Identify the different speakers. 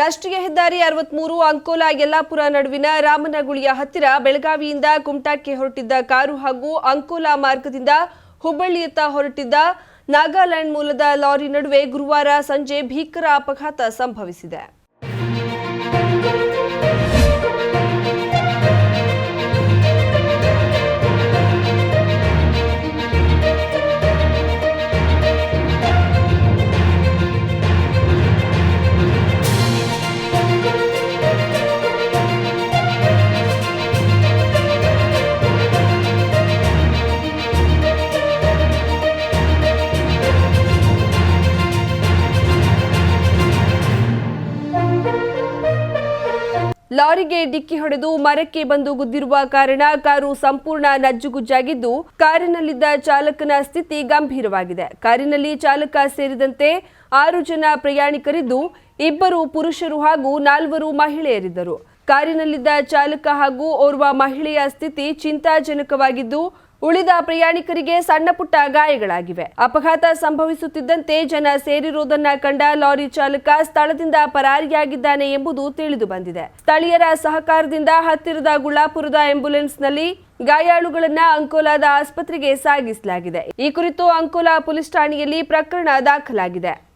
Speaker 1: ರಾಷ್ಟ್ರೀಯ ಹೆದ್ದಾರಿ ಅರವತ್ಮೂರು ಅಂಕೋಲಾ ಯಲ್ಲಾಪುರ ನಡುವಿನ ರಾಮನಗುಳಿಯ ಹತ್ತಿರ ಬೆಳಗಾವಿಯಿಂದ ಕುಮಟಾಕ್ಕೆ ಹೊರಟಿದ್ದ ಕಾರು ಹಾಗೂ ಅಂಕೋಲಾ ಮಾರ್ಗದಿಂದ ಹುಬ್ಬಳ್ಳಿಯತ್ತ ಹೊರಟಿದ್ದ ನಾಗಾಲ್ಯಾಂಡ್ ಮೂಲದ ಲಾರಿ ನಡುವೆ ಗುರುವಾರ ಸಂಜೆ ಭೀಕರ ಅಪಘಾತ ಸಂಭವಿಸಿದೆ ಲಾರಿಗೆ ಡಿಕ್ಕಿ ಹೊಡೆದು ಮರಕ್ಕೆ ಬಂದು ಗುದ್ದಿರುವ ಕಾರಣ ಕಾರು ಸಂಪೂರ್ಣ ನಜ್ಜುಗುಜ್ಜಾಗಿದ್ದು ಕಾರಿನಲ್ಲಿದ್ದ ಚಾಲಕನ ಸ್ಥಿತಿ ಗಂಭೀರವಾಗಿದೆ ಕಾರಿನಲ್ಲಿ ಚಾಲಕ ಸೇರಿದಂತೆ ಆರು ಜನ ಪ್ರಯಾಣಿಕರಿದ್ದು ಇಬ್ಬರು ಪುರುಷರು ಹಾಗೂ ನಾಲ್ವರು ಮಹಿಳೆಯರಿದ್ದರು ಕಾರಿನಲ್ಲಿದ್ದ ಚಾಲಕ ಹಾಗೂ ಓರ್ವ ಮಹಿಳೆಯ ಸ್ಥಿತಿ ಚಿಂತಾಜನಕವಾಗಿದ್ದು ಉಳಿದ ಪ್ರಯಾಣಿಕರಿಗೆ ಸಣ್ಣಪುಟ್ಟ ಗಾಯಗಳಾಗಿವೆ ಅಪಘಾತ ಸಂಭವಿಸುತ್ತಿದ್ದಂತೆ ಜನ ಸೇರಿರುವುದನ್ನ ಕಂಡ ಲಾರಿ ಚಾಲಕ ಸ್ಥಳದಿಂದ ಪರಾರಿಯಾಗಿದ್ದಾನೆ ಎಂಬುದು ತಿಳಿದು ಬಂದಿದೆ ಸ್ಥಳೀಯರ ಸಹಕಾರದಿಂದ ಹತ್ತಿರದ ಗುಳ್ಳಾಪುರದ ಆಂಬ್ಯುಲೆನ್ಸ್ನಲ್ಲಿ ಗಾಯಾಳುಗಳನ್ನ ಅಂಕೋಲಾದ ಆಸ್ಪತ್ರೆಗೆ ಸಾಗಿಸಲಾಗಿದೆ ಈ ಕುರಿತು ಅಂಕೋಲಾ ಪೊಲೀಸ್ ಠಾಣೆಯಲ್ಲಿ ಪ್ರಕರಣ ದಾಖಲಾಗಿದೆ